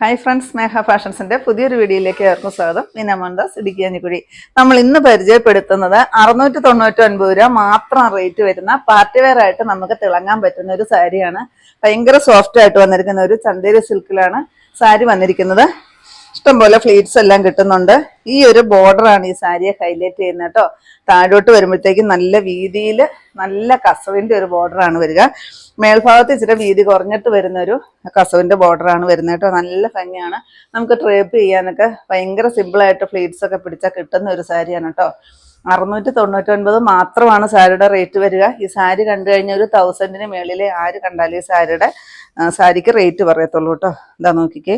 Hi friends സ്നേഹ ഫാഷൻസിന്റെ പുതിയൊരു വീഡിയോയിലേക്ക് ഏവർക്കും സ്വാഗതം. ഞാൻ അമന്താസ് ഇടുക്കി അഞ്ഞിക്കുഴി നമ്മൾ ഇന്ന് പരിചയപ്പെടുത്തുന്നത് അറുന്നൂറ്റി തൊണ്ണൂറ്റി ഒൻപത് രൂപ മാത്രം റേറ്റ് വരുന്ന പാർട്ടി വെയർ ആയിട്ട് നമുക്ക് തിളങ്ങാൻ പറ്റുന്ന ഒരു സാരിയാണ്. ഭയങ്കര സോഫ്റ്റ് ആയിട്ട് വന്നിരിക്കുന്ന ഒരു ചന്തേരി സിൽക്കിലാണ് സാരി വന്നിരിക്കുന്നത്. ഇഷ്ടംപോലെ ഫ്ലീറ്റ്സ് എല്ലാം കിട്ടുന്നുണ്ട്. ഈ ഒരു ബോർഡറാണ് ഈ സാരിയെ ഹൈലൈറ്റ് ചെയ്യുന്നത് കേട്ടോ. താഴോട്ട് വരുമ്പോഴത്തേക്കും നല്ല വീതിയിൽ നല്ല കസവിന്റെ ഒരു ബോർഡറാണ് വരിക. മേൽഭാഗത്ത് ഇച്ചിരി വീതി കുറഞ്ഞിട്ട് വരുന്നൊരു കസവിന്റെ ബോർഡറാണ് വരുന്നത് കേട്ടോ. നല്ല ഭംഗിയാണ്. നമുക്ക് ട്രേപ്പ് ചെയ്യാനൊക്കെ ഭയങ്കര സിമ്പിളായിട്ട് ഫ്ലീറ്റ്സ് ഒക്കെ പിടിച്ചാൽ കിട്ടുന്ന ഒരു സാരിയാണ് കേട്ടോ. അറുന്നൂറ്റി തൊണ്ണൂറ്റി ഒൻപത് മാത്രമാണ് സാരിയുടെ റേറ്റ് വരിക. ഈ സാരി കണ്ടു കഴിഞ്ഞാൽ ഒരു തൗസൻഡിന് മേളിൽ ആര് കണ്ടാലും ഈ സാരിയുടെ സാരിക്ക് റേറ്റ് പറയത്തുള്ളൂ കേട്ടോ. ഇതാ നോക്കിക്കേ.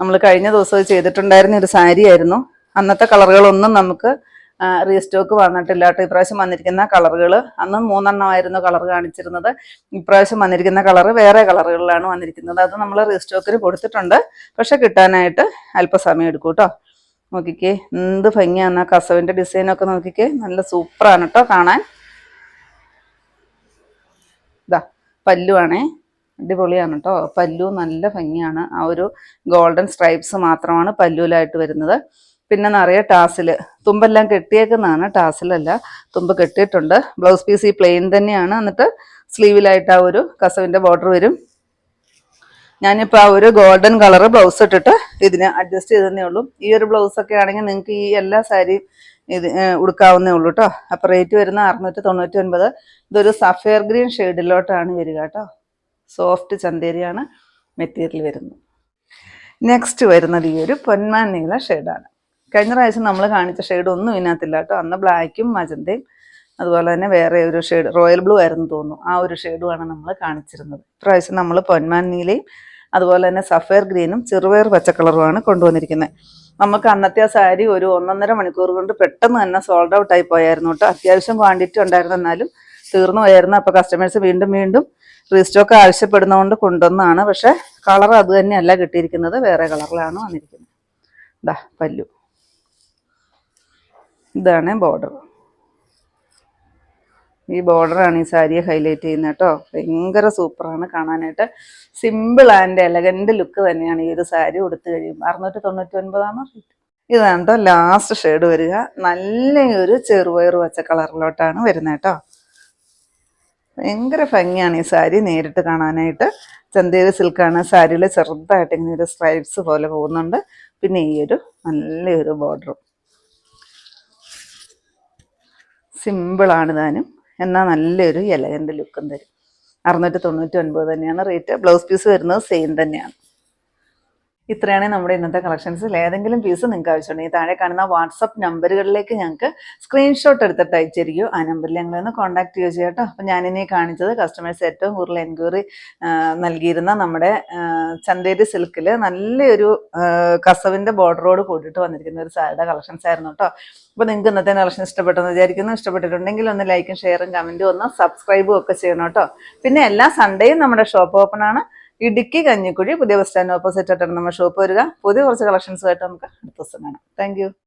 നമ്മൾ കഴിഞ്ഞ ദിവസം ചെയ്തിട്ടുണ്ടായിരുന്ന ഒരു സാരി ആയിരുന്നു അന്നത്തെ കളറുകളൊന്നും നമുക്ക് റീസ്റ്റോക്ക് വന്നിട്ടില്ല കേട്ടോ. ഇപ്രാവശ്യം വന്നിരിക്കുന്ന കളറുകൾ അന്ന് മൂന്നെണ്ണമായിരുന്നു കളർ കാണിച്ചിരുന്നത്. ഇപ്രാവശ്യം വന്നിരിക്കുന്ന കളർ വേറെ കളറുകളിലാണ് വന്നിരിക്കുന്നത്. അത് നമ്മൾ റീസ്റ്റോക്കിന് കൊടുത്തിട്ടുണ്ട്. പക്ഷെ കിട്ടാനായിട്ട് അല്പസമയം എടുക്കും കേട്ടോ. നോക്കിക്കേ എന്ത് ഭംഗിയാണ് ആ കസവിന്റെ ഡിസൈനൊക്കെ നോക്കിക്കേ. നല്ല സൂപ്പറാണ് കേട്ടോ കാണാൻ. ഇതാ പല്ലുവാണേ. അടിപൊളിയാണ് കേട്ടോ പല്ലു നല്ല ഭംഗിയാണ്. ആ ഒരു ഗോൾഡൻ സ്ട്രൈപ്സ് മാത്രമാണ് പല്ലുവിലായിട്ട് വരുന്നത്. പിന്നെ നിറയെ ടാസിൽ. തുമ്പെല്ലാം കെട്ടിയേക്കുന്നതാണ്. ടാസിലല്ല. തുമ്പ് കെട്ടിയിട്ടുണ്ട്. ബ്ലൗസ് പീസ് ഈ പ്ലെയിൻ തന്നെയാണ്. എന്നിട്ട് സ്ലീവിലായിട്ട് ആ ഒരു കസവിന്റെ ബോർഡർ വരും. ഞാനിപ്പോൾ ആ ഒരു ഗോൾഡൻ കളർ ബ്ലൗസ് ഇട്ടിട്ട് ഇതിന് അഡ്ജസ്റ്റ് ചെയ്തതേ ഉള്ളൂ. ഈ ഒരു ബ്ലൗസ് ഒക്കെ ആണെങ്കിൽ നിങ്ങൾക്ക് ഈ എല്ലാ സാരിയും ഇത് ഉടുക്കാവുന്നേ ഉള്ളൂ കേട്ടോ അപ്പോൾ റേറ്റ് വരുന്ന അറുന്നൂറ്റി തൊണ്ണൂറ്റി ഒൻപത്. ഇതൊരു സഫയർ ഗ്രീൻ ഷെയ്ഡിലോട്ടാണ് വരിക കേട്ടോ സോഫ്റ്റ് ചന്തേരിയാണ് മെറ്റീരിയൽ വരുന്നത്. നെക്സ്റ്റ് വരുന്നത് ഈ ഒരു പൊന്മാൻ നീല ഷെയ്ഡാണ്. കഴിഞ്ഞ പ്രാവശ്യം നമ്മൾ കാണിച്ച ഷെയ്ഡ് ഒന്നും ഇതിനകത്തില്ല കേട്ടോ. അന്ന് ബ്ലാക്കും മജന്തയും അതുപോലെ തന്നെ വേറെ ഒരു ഷെയ്ഡ് റോയൽ ബ്ലൂ ആയിരുന്നു തോന്നുന്നു. ആ ഒരു ഷെയ്ഡുമാണ് നമ്മൾ കാണിച്ചിരുന്നത്. ഇപ്രാവശ്യം നമ്മൾ പൊന്മാൻ നീലയും അതുപോലെ തന്നെ സഫയർ ഗ്രീനും ചെറുപയർ പച്ചക്കളറുമാണ് കൊണ്ടുവന്നിരിക്കുന്നത്. നമുക്ക് അന്നത്തെ ആ സാരി ഒരു ഒന്നൊന്നര മണിക്കൂർ കൊണ്ട് പെട്ടെന്ന് തന്നെ സോൾഡ് ഔട്ട് ആയി പോയായിരുന്നു കേട്ടോ. അത്യാവശ്യം ക്വാണ്ടിറ്റി ഉണ്ടായിരുന്നു എന്നാലും തീർന്നു പോയായിരുന്നു. അപ്പോൾ കസ്റ്റമേഴ്സ് വീണ്ടും വീണ്ടും റീസ്റ്റോക്ക് ആവശ്യപ്പെടുന്നതുകൊണ്ട് കൊണ്ടുവന്നതാണ്. പക്ഷെ കളർ അത് തന്നെയല്ല കിട്ടിയിരിക്കുന്നത്. വേറെ കളറിലാണ് വന്നിരിക്കുന്നത്. ഇതാ പല്ലു. ഇതാണ് ബോർഡർ ഈ ബോർഡറാണ് ഈ സാരിയെ ഹൈലൈറ്റ് ചെയ്യുന്നത് കേട്ടോ. ഭയങ്കര സൂപ്പറാണ് കാണാനായിട്ട്. സിമ്പിൾ ആൻഡ് എലഗന്റ് ലുക്ക് തന്നെയാണ് ഈ ഒരു സാരി ഉടുത്തു കഴിയുമ്പോൾ. അറുന്നൂറ്റി തൊണ്ണൂറ്റി ഒൻപതാണ് ഇതാണ് കേട്ടോ ലാസ്റ്റ് ഷെയ്ഡ് വരിക. നല്ലൊരു ചെറുപയർ പച്ച കളറിലോട്ടാണ് വരുന്നത് കേട്ടോ. ഭയങ്കര ഭംഗിയാണ് ഈ സാരി നേരിട്ട് കാണാനായിട്ട്. ചന്തേരി സിൽക്കാണ്. സാരിയിൽ ചെറുതായിട്ട് ഇങ്ങനെ ഒരു സ്ട്രൈപ്സ് പോലെ പോകുന്നുണ്ട്. പിന്നെ ഈ ഒരു നല്ലൊരു ബോർഡറും സിമ്പിളാണ് താനും എന്നാൽ നല്ലൊരു എലഗന്റ് ലുക്കും തരും. അറുന്നൂറ്റി തൊണ്ണൂറ്റി ഒൻപത് തന്നെയാണ് റേറ്റ് ബ്ലൗസ് പീസ് വരുന്നത് സെയിം തന്നെയാണ്. ഇത്രയാണ് നമ്മുടെ ഇന്നത്തെ കളക്ഷൻസിൽ ഏതെങ്കിലും പീസ് നിങ്ങൾക്ക് ആവശ്യമുണ്ടെങ്കിൽ താഴെ കാണുന്ന വാട്സപ്പ് നമ്പറുകളിലേക്ക് ഞങ്ങൾക്ക് സ്ക്രീൻഷോട്ട് എടുത്തിട്ട് അയച്ചിരിക്കും. ആ നമ്പറിൽ ഞങ്ങളൊന്ന് കോൺടാക്ട് ചെയ്യുക ചെയ്യാം കേട്ടോ. അപ്പം ഞാനിനി കാണിച്ചത് കസ്റ്റമേഴ്സ് ഏറ്റവും കൂടുതൽ എൻക്വയറി നൽകിയിരുന്ന നമ്മുടെ ചന്തേരി സിൽക്കിൽ നല്ലൊരു കസവിന്റെ ബോർഡറോട് കൂടിയിട്ട് വന്നിരിക്കുന്ന ഒരു സാരിയുടെ കളക്ഷൻസ് ആയിരുന്നു കേട്ടോ. അപ്പോൾ നിങ്ങൾക്ക് ഇന്നത്തെ കളക്ഷൻ ഇഷ്ടപ്പെട്ടെന്ന് വിചാരിക്കുന്നു. ഇഷ്ടപ്പെട്ടിട്ടുണ്ടെങ്കിൽ ഒന്ന് ലൈക്കും ഷെയറും കമന്റും ഒന്ന് സബ്സ്ക്രൈബും ഒക്കെ ചെയ്യണം കേട്ടോ. പിന്നെ എല്ലാ സൺഡേയും നമ്മുടെ ഷോപ്പ് ഓപ്പൺ ആണ്. ഇടുക്കി കഞ്ഞിക്കുഴി പുതിയ ബസ് സ്റ്റാൻഡ് ഓപ്പോസിറ്റ് ആയിട്ടാണ് നമ്മുടെ ഷോപ്പ് വരിക. പുതിയ കുറച്ച് കളക്ഷൻസുമായിട്ട് നമുക്ക് അടുത്ത ദിവസം കാണാം. താങ്ക്